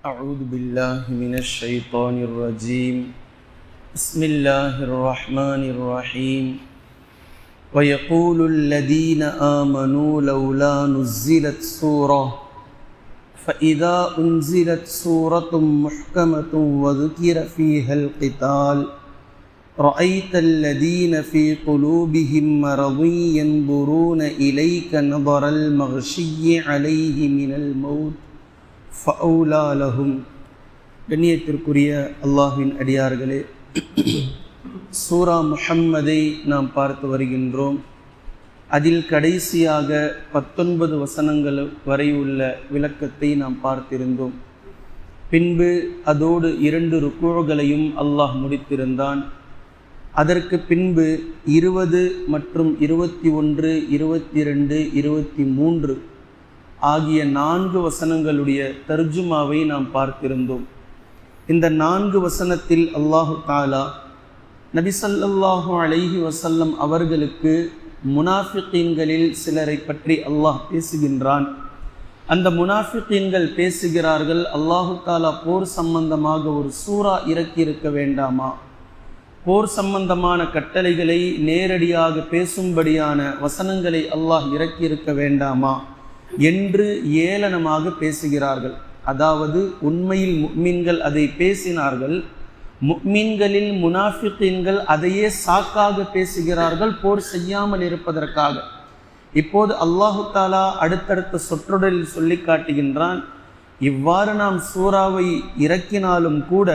أعوذ بالله من الشيطان الرجيم. بسم الله الرحمن الرحيم. ويقول الذين آمنوا لولا نزلت سورة فإذا أنزلت سورة محكمة وذكر فيها القتال رأيت الذين في قلوبهم مرض ينظرون إليك نظر المغشي عليه من الموت ஃபவுலாலஹும் கண்ணியத்திற்குரிய அல்லாஹின் அடியார்களே சூரா முஹம்மதை நாம் பார்த்து வருகின்றோம். அதில் கடைசியாக பத்தொன்பது வசனங்கள் வரை உள்ள விளக்கத்தை நாம் பார்த்திருந்தோம். பின்பு அதோடு இரண்டு ருக்குகளையும் அல்லாஹ் முடித்திருந்தான். அதற்கு பின்பு இருபது மற்றும் இருபத்தி ஒன்று இருபத்தி ரெண்டு இருபத்தி மூன்று ஆகிய நான்கு வசனங்களுடைய தர்ஜுமாவை நாம் பார்த்திருந்தோம். இந்த நான்கு வசனத்தில் அல்லாஹு தாலா நபிசல்லாஹு அலைஹி வசல்லம் அவர்களுக்கு முனாஃபிகீன்களில் சிலரை பற்றி அல்லாஹ் பேசுகின்றான். அந்த முனாஃபிகீன்கள் பேசுகிறார்கள் அல்லாஹு தாலா போர் சம்பந்தமாக ஒரு சூறா இறக்கியிருக்க வேண்டாமா? போர் சம்பந்தமான கட்டளைகளை நேரடியாக பேசும்படியான வசனங்களை அல்லாஹ் இறக்கியிருக்க வேண்டாமா? என்று ஏளனமாக பேசுகிறார்கள். அதாவது உண்மையில் முக்மீன்கள் அதை பேசினார்கள். முக்மீன்களில் முனாஃபிகீன்கள் அதையே சாக்காக பேசுகிறார்கள் போர் செய்யாமல் இருப்பதற்காக. இப்போது அல்லாஹு தாலா அடுத்தடுத்த சொற்றொடரில் சொல்லி காட்டுகின்றான் இவ்வாறு நாம் சூறாவை இறக்கினாலும் கூட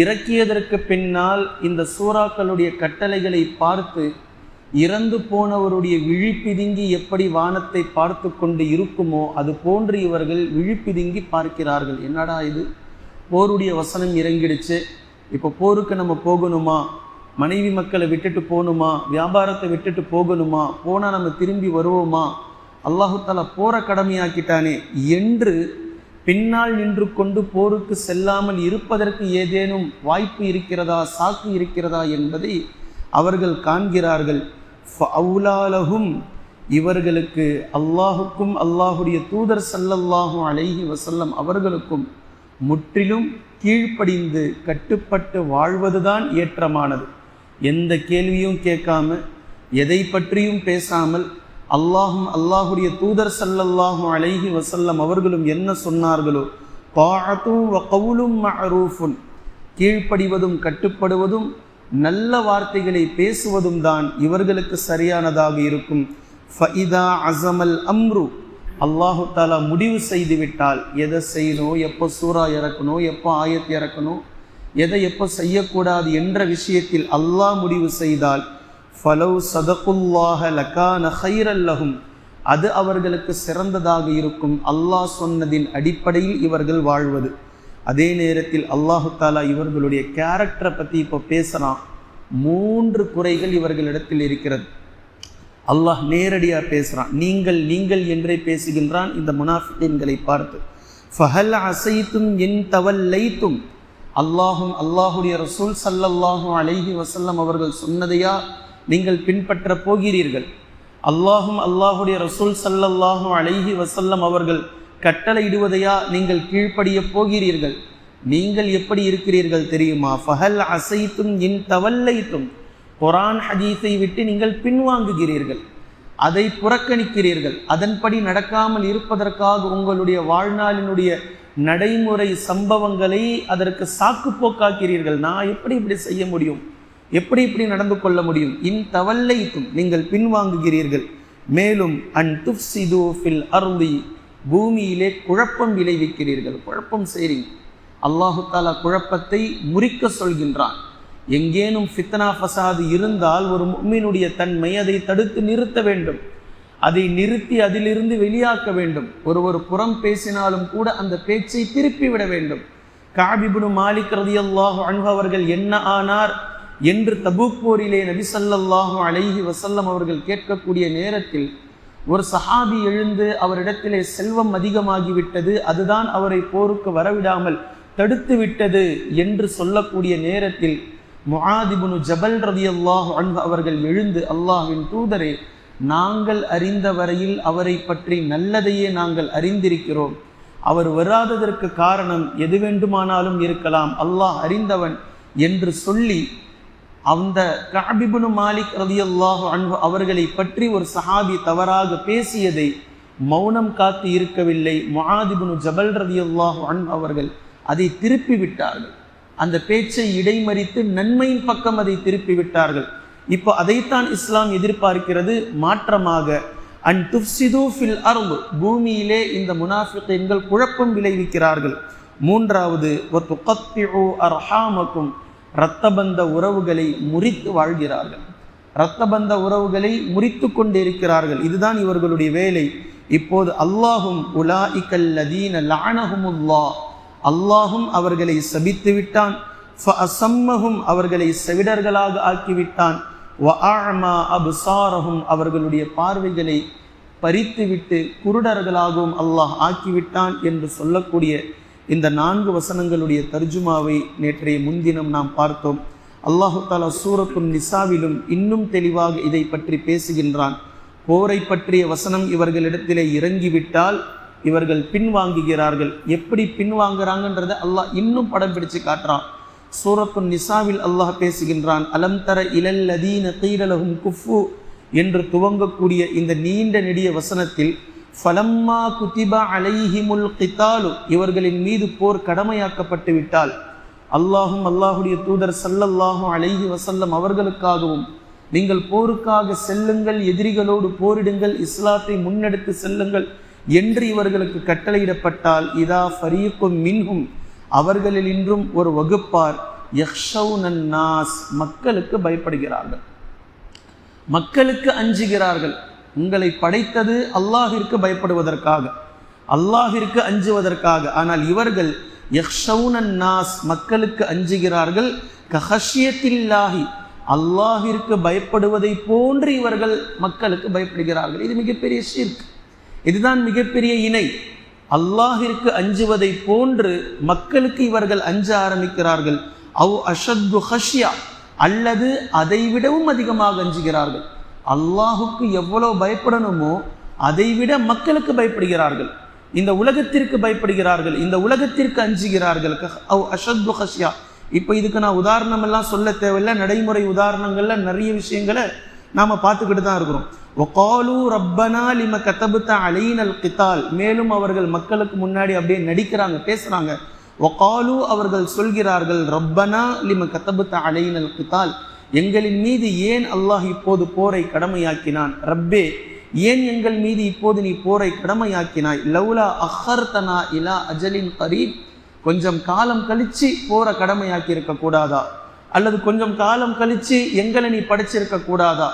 இறக்கியதற்கு பின்னால் இந்த சூறாக்களுடைய கட்டளைகளை பார்த்து இறந்து போனவருடைய விழிப்பிதுங்கி எப்படி வானத்தை பார்த்து கொண்டு இருக்குமோ அது போன்று இவர்கள் விழிப்பிதுங்கி பார்க்கிறார்கள். என்னடா இது? போருடைய வசனம் இறங்கிடுச்சு. இப்போ போருக்கு நம்ம போகணுமா? மனைவி மக்களை விட்டுட்டு போகணுமா? வியாபாரத்தை விட்டுட்டு போகணுமா? போனால் நம்ம திரும்பி வருவோமா? அல்லாஹுத்தாலா போற கடமையாக்கிட்டானே என்று பின்னால் நின்று கொண்டு போருக்கு செல்லாமல் இருப்பதற்கு ஏதேனும் வாய்ப்பு இருக்கிறதா சாக்கு இருக்கிறதா என்பதை அவர்கள் காண்கிறார்கள். அவுலாலகும் இவர்களுக்கு அல்லாஹுக்கும் அல்லாஹுடைய தூதர் சல்லல்லாஹும் அலைஹி வசல்லம் அவர்களுக்கும் முற்றிலும் கீழ்ப்படிந்து கட்டுப்பட்டு வாழ்வதுதான் ஏற்றமானது. எந்த கேள்வியும் கேட்காம எதை பற்றியும் பேசாமல் அல்லாஹும் அல்லாஹுடைய தூதர் சல்லல்லாஹும் அலைஹி வசல்லம் அவர்களும் என்ன சொன்னார்களோ பாத்தும் கவுலும் மரூஃபுன் கீழ்ப்படிவதும் கட்டுப்படுவதும் நல்ல வார்த்தைகளை பேசுவதும் தான் இவர்களுக்கு சரியானதாக இருக்கும். ஃபைதா அசமல் அம்ரு. அல்லாஹு தாலா முடிவு செய்து விட்டால் எதை செய்யணும் எப்போ சூறா இறக்கணும் எப்போ ஆயத் இறக்கணும் எதை எப்போ செய்யக்கூடாது என்ற விஷயத்தில் அல்லாஹ் முடிவு செய்தால் ஃபலவ் சதகுல்லாஹ லகான ஹைரல்லகும் அது அவர்களுக்கு சிறந்ததாக இருக்கும். அல்லாஹ் சொன்னதின் அடிப்படையில் இவர்கள் வாழ்வது. அதே நேரத்தில் அல்லாஹு தாலா இவர்களுடைய கேரக்டரை பற்றி இப்போ பேசுகிறான் மூன்று குறைகள் இவர்களிடத்தில் இருக்கிறது. அல்லாஹ் நேரடியாக பேசுகிறான் நீங்கள் நீங்கள் என்றே பேசுகின்றான் இந்த முனாஃபிகளை பார்த்து. ஃபஹல் அசைத்தும் என் தவல்லைத்தும். அல்லாஹும் அல்லாஹுடைய ரசூல் சல்லல்லாஹும் அலைஹி வசல்லம் அவர்கள் சொன்னதையா நீங்கள் பின்பற்ற போகிறீர்கள்? அல்லாஹும் அல்லாஹுடைய ரசூல் சல்லல்லாஹும் அலைஹி வசல்லம் அவர்கள் கட்டளையிடுவதையா நீங்கள் கீழ்ப்படிய போகிறீர்கள்? நீங்கள் எப்படி இருக்கிறீர்கள் தெரியுமா? ஃபஹல் அசைத்தும் இன் தவல்லைத்தும். குரான் ஹதீஸை விட்டு நீங்கள் பின்வாங்குகிறீர்கள். அதை புறக்கணிக்கிறீர்கள். அதன்படி நடக்காமல் இருப்பதற்காக உங்களுடைய வாழ்நாளினுடைய நடைமுறை சம்பவங்களை அதற்கு சாக்கு போக்காக்கிறீர்கள் நான் எப்படி இப்படி செய்ய முடியும்? எப்படி இப்படி நடந்து கொள்ள முடியும்? இன் தவல்லைத்தும் நீங்கள் பின்வாங்குகிறீர்கள். மேலும் அன் துஃப்சிது ஃபில் அருந்தி பூமியிலே குழப்பம் விளைவிக்கிறீர்கள். குழப்பம் செய்றீங்க அல்லாஹு தாலா குழப்பத்தை முறிக்க சொல்கின்றான். எங்கேனும் ஃபித்னா ஃபசாது இருந்தால் ஒரு மும்மினுடைய தன்மை அதை தடுத்து நிறுத்த வேண்டும். அதை நிறுத்தி அதிலிருந்து வெளியாக்க வேண்டும். ஒரு ஒரு புறம் பேசினாலும் கூட அந்த பேச்சை திருப்பி விட வேண்டும். காபிபுனு மாலிக் ரதி அல்லாஹு அவர்கள் என்ன ஆனார் என்று தபூக் போரிலே நபிசல்லாஹு அலைஹி வசல்லம் அவர்கள் கேட்கக்கூடிய நேரத்தில் ஒரு சஹாபி எழுந்து அவரிடத்திலே செல்வம் அதிகமாகிவிட்டது அதுதான் அவரை போருக்கு வரவிடாமல் தடுத்து விட்டது என்று சொல்லக்கூடிய நேரத்தில் முஆதிபுனு ஜபல் ரதி அல்லாஹ் அவர்கள் எழுந்து அல்லாஹின் தூதரே நாங்கள் அறிந்த வரையில் அவரை பற்றி நல்லதையே நாங்கள் அறிந்திருக்கிறோம். அவர் வராததற்கு காரணம் எது வேண்டுமானாலும் இருக்கலாம் அல்லாஹ் அறிந்தவன் என்று சொல்லி அந்த காபிபுனு மாலிக் ரதியல்லாஹு அன்பு அவர்களை பற்றி ஒரு சஹாபி தவறாக பேசியதை மௌனம் காத்து இருக்கவில்லை. முஆதிபுனு ஜபல் ரதியல்லாஹு அன்பு அவர்கள் அதை திருப்பி விட்டார்கள். அந்த பேச்சை இடைமறித்து நன்மையின் பக்கம் அதை திருப்பி விட்டார்கள். இப்போ அதைத்தான் இஸ்லாம் எதிர்பார்க்கிறது. மாற்றமாக அன் துப்சிது ஃபில் அரும்பு பூமியிலே இந்த முனாஃபிகீன்கள் குழப்பம் விளைவிக்கிறார்கள். மூன்றாவது அர்ஹாமக்கும் இரத்தபந்த உறவுகளை முறித்து வாழ்கிறார்கள். இரத்தபந்த உறவுகளை முறித்து கொண்டிருக்கிறார்கள். இதுதான் இவர்களுடைய வேலை. இப்போது அல்லாஹும் உலா இக்கல்லதீன லானஹுமுல்லா. அல்லாஹும் அவர்களை சபித்து விட்டான். அசம்மகும் அவர்களை செவிடர்களாக ஆக்கிவிட்டான். வஆமா அவர்களுடைய பார்வைகளை பறித்துவிட்டு குருடர்களாகவும் அல்லாஹ் ஆக்கிவிட்டான் என்று சொல்லக்கூடிய இந்த நான்கு வசனங்களுடைய தர்ஜுமாவை நேற்றைய முன்தினம் நாம் பார்த்தோம். அல்லாஹு தாலா சூரத்தும் நிசாவிலும் இன்னும் தெளிவாக இதை பற்றி பேசுகின்றான். போரை பற்றிய வசனம் இவர்களிடத்திலே இறங்கிவிட்டால் இவர்கள் பின்வாங்குகிறார்கள். எப்படி பின்வாங்குறாங்கன்றதை அல்லாஹ் இன்னும் படம் பிடிச்சு காட்டுறான். சூரத்து நிசாவில் அல்லாஹ் பேசுகின்றான் அலம் தர இலல்லதீன கீரலகும் குஃபு என்று துவங்கக்கூடிய இந்த நீண்ட நெடிய வசனத்தில் ஃபலம்மா குதிபா அலைஹிமுல் கித்தாலு இவர்களின் மீது போர் கடமையாக்கப்பட்டு விட்டால் அல்லாஹும் அல்லாஹுடைய தூதர் சல்லல்லாஹும் அலைஹி வசல்லம் அவர்களுக்காகவும் நீங்கள் போருக்காக செல்லுங்கள் எதிரிகளோடு போரிடுங்கள் இஸ்லாத்தை முன்னெடுத்து செல்லுங்கள் என்று இவர்களுக்கு கட்டளையிடப்பட்டால் இதா ஃபரீக்கும் மின்ஹும் அவர்களில் இன்றும் ஒரு வகுப்பார் யக்ஷவுனன் நாஸ் மக்களுக்கு பயப்படுகிறார்கள். மக்களுக்கு அஞ்சுகிறார்கள். உங்களை படைத்தது அல்லாஹிற்கு பயப்படுவதற்காக அல்லாஹிற்கு அஞ்சுவதற்காக. ஆனால் இவர்கள் யக்ஷவுனன் நாஸ் மக்களுக்கு அஞ்சுகிறார்கள். கஹஷ்யத்தில்லாஹி அல்லாஹிற்கு பயப்படுவதை போன்று இவர்கள் மக்களுக்கு பயப்படுகிறார்கள். இது மிகப்பெரிய ஷிர்க். இதுதான் மிகப்பெரிய இணை. அல்லாஹிற்கு அஞ்சுவதை போன்று மக்களுக்கு இவர்கள் அஞ்ச ஆரம்பிக்கிறார்கள். அவ் அஷத்து ஹஷ்யா அல்லது அதை விடவும் அதிகமாக அஞ்சுகிறார்கள். அல்லாஹுக்கு எவ்வளோ பயப்படணுமோ அதை விட மக்களுக்கு பயப்படுகிறார்கள். இந்த உலகத்திற்கு பயப்படுகிறார்கள் இந்த உலகத்திற்கு அஞ்சுகிறார்கள். அஷத்து ஹஷ்யா. இப்போ இதுக்கு நான் உதாரணம் எல்லாம் சொல்ல தேவையில்லை. நடைமுறை உதாரணங்கள்ல நிறைய விஷயங்களை நாம பார்த்துக்கிட்டு தான் இருக்கிறோம். ஒகாலு ரப்பனா லிம கத்தபுத்த அலைனல் கித்தால் மேலும் அவர்கள் மக்களுக்கு முன்னாடி அப்படியே நடிக்கிறாங்க பேசுறாங்க. ஒகாலு அவர்கள் சொல்கிறார்கள் ரப்பனா லிம கத்தபுத்த அலைனல் கித்தால் எங்களின் மீது ஏன் அல்லாஹ் இப்போது போரை கடமையாக்கினான்? ரப்பே ஏன் எங்கள் மீது இப்போது நீ போரை கடமையாக்கினாய்? லவ்லா அஹர்தனா இலா அஜலின் கரீப். கொஞ்சம் காலம் கழிச்சு போரை கடமையாக்கி இருக்க கூடாதா? அல்லது கொஞ்சம் காலம் கழிச்சு எங்களை நீ படைச்சிருக்க கூடாதா?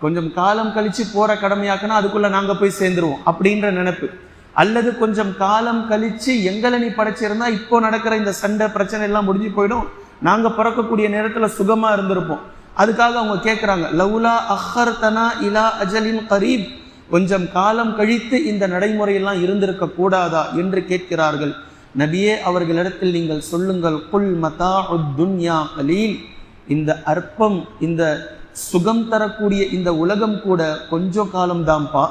கொஞ்சம் காலம் கழிச்சு போற கடமையாக்கினா அதுக்குள்ள நாங்க போய் சேர்ந்துருவோம் அப்படின்ற நினைப்பு. அல்லது கொஞ்சம் காலம் கழிச்சு எங்களை நீ படைச்சிருந்தா இப்போ நடக்கிற இந்த சண்டை பிரச்சனை எல்லாம் முடிஞ்சு போயிடும்? நாங்கள் பிறக்கக்கூடிய நேரத்தில் சுகமாக இருந்திருப்போம். அதுக்காக அவங்க கேட்குறாங்க லவ்லா அஹர்தனா இலா அஜலின் கரீப். கொஞ்சம் காலம் கழித்து இந்த நடைமுறையெல்லாம் இருந்திருக்க கூடாதா என்று கேட்கிறார்கள். நபியே அவர்களிடத்தில் நீங்கள் சொல்லுங்கள் குல் மதா துன்யா கலீல். இந்த அற்பம் இந்த சுகம் தரக்கூடிய இந்த உலகம் கூட கொஞ்சம் காலம்தான்ப்பா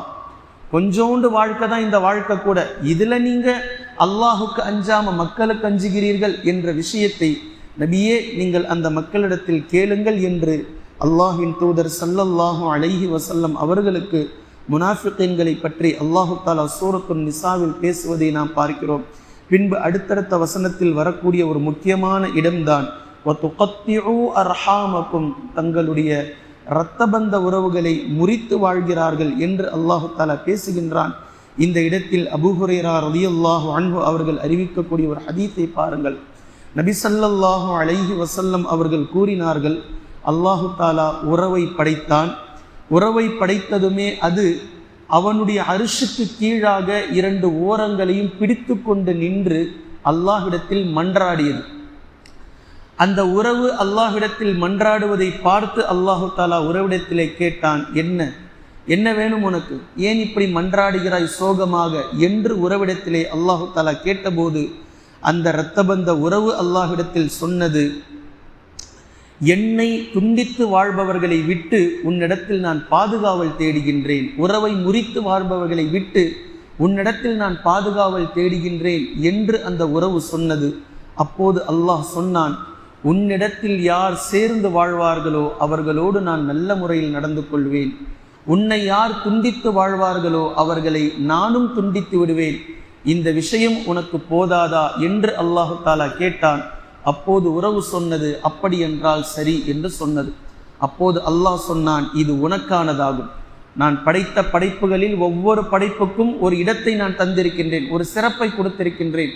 கொஞ்சோண்டு வாழ்க்கை தான் இந்த வாழ்க்கை கூட. இதில் நீங்கள் அல்லாஹுக்கு அஞ்சாம மக்களுக்கு அஞ்சுகிறீர்கள் என்ற விஷயத்தை நபியே நீங்கள் அந்த மக்களிடத்தில் கேளுங்கள் என்று அல்லாஹின் தூதர் சல்லல்லாஹு அலைஹி வசல்லம் அவர்களுக்கு முனாஃபிகீன்களை பற்றி அல்லாஹு தாலா சூரத்துன் நிசாவில் பேசுவதை நாம் பார்க்கிறோம். பின்பு அடுத்தடுத்த வசனத்தில் வரக்கூடிய ஒரு முக்கியமான இடம்தான் அர்ஹாமக்கும் தங்களுடைய இரத்தபந்த உறவுகளை முறித்து வாழ்கிறார்கள் என்று அல்லாஹு தாலா பேசுகின்றான். இந்த இடத்தில் அபுஹுரேரா ரதியுல்லாஹு அன்பு அவர்கள் அறிவிக்கக்கூடிய ஒரு ஹதீஸை பாருங்கள். நபி சல்லல்லாஹு அலைஹி வசல்லம் அவர்கள் கூறினார்கள் அல்லாஹு தாலா உறவை படைத்தான். உறவை படைத்ததுமே அது அவனுடைய அரிசுக்கு கீழாக இரண்டு ஓரங்களையும் பிடித்து கொண்டு நின்று அல்லாஹ்விடத்தில் மன்றாடியது. அந்த உறவு அல்லாஹ்விடத்தில் மன்றாடுவதை பார்த்து அல்லாஹு தாலா உறவிடத்திலே கேட்டான் என்ன? என்ன வேணும் உனக்கு? ஏன் இப்படி மன்றாடுகிறாய் சோகமாக? என்று உறவிடத்திலே அல்லாஹு தாலா கேட்டபோது அந்த இரத்தபந்த உறவு அல்லாஹ்விடத்தில் சொன்னது என்னை துண்டித்து வாழ்பவர்களை விட்டு உன்னிடத்தில் நான் பாதுகாவல் தேடுகின்றேன். உறவை முறித்து வாழ்பவர்களை விட்டு உன்னிடத்தில் நான் பாதுகாவல் தேடுகின்றேன் என்று அந்த உறவு சொன்னது. அப்போது அல்லாஹ் சொன்னான் உன்னிடத்தில் யார் சேர்ந்து வாழ்வார்களோ அவர்களோடு நான் நல்ல முறையில் நடந்து கொள்வேன். உன்னை யார் துண்டித்து வாழ்வார்களோ அவர்களை நானும் துண்டித்து விடுவேன். இந்த விஷயம் உனக்கு போதாதா என்று அல்லாஹு தாலா கேட்டான். அப்போது உறவு சொன்னது அப்படி என்றால் சரி என்று சொன்னது. அப்போது அல்லாஹ் சொன்னான் இது உனக்கானதாகும். நான் படைத்த படைப்புகளில் ஒவ்வொரு படைப்புக்கும் ஒரு இடத்தை நான் தந்திருக்கின்றேன் ஒரு சிறப்பை கொடுத்திருக்கின்றேன்.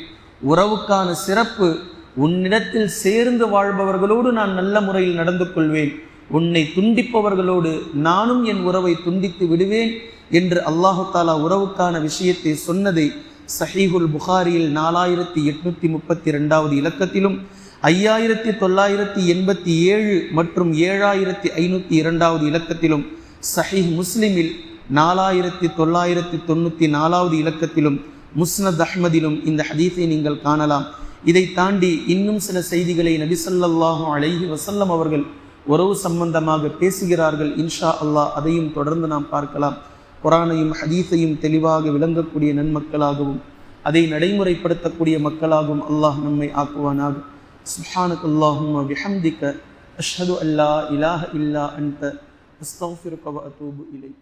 உறவுக்கான சிறப்பு உன்னிடத்தில் சேர்ந்து வாழ்பவர்களோடு நான் நல்ல முறையில் நடந்து கொள்வேன். உன்னை துண்டிப்பவர்களோடு நானும் என் உறவை துண்டித்து விடுவேன் என்று அல்லாஹு தாலா உறவுக்கான விஷயத்தை சொன்னதை சஹீஹுல் புகாரியில் நாலாயிரத்தி எட்நூத்தி முப்பத்தி ரெண்டாவது இலக்கத்திலும் ஐயாயிரத்தி தொள்ளாயிரத்தி எண்பத்தி ஏழு மற்றும் ஏழாயிரத்தி ஐநூற்றி இரண்டாவது இலக்கத்திலும் சஹீஹ் முஸ்லிமில் நாலாயிரத்தி தொள்ளாயிரத்தி தொண்ணூற்றி நாலாவது இலக்கத்திலும் முஸ்னத் அஹ்மதிலும் இந்த ஹதீஸை நீங்கள் காணலாம். இதை தாண்டி இன்னும் சில செய்திகளை நபிசல்லாஹும் அலைஹி வசல்லம் அவர்கள் உறவு சம்பந்தமாக பேசுகிறார்கள். இன்ஷா அல்லாஹ் அதையும் தொடர்ந்து நாம் பார்க்கலாம். குரானையும் ஹதீஸையும் தெளிவாக விளங்கக்கூடிய நன்மக்களாகவும் அதை நடைமுறைப்படுத்தக்கூடிய மக்களாகவும் அல்லாஹ் நம்மை ஆக்குவானாக. சுஹானக் அல்லாஹும் பிஹம்திக்க அஷ்ஹது அல்லா இலாஹ இல்லா அன்த அஸ்தஃபிருக்க வ அத்தூபு இலைக்.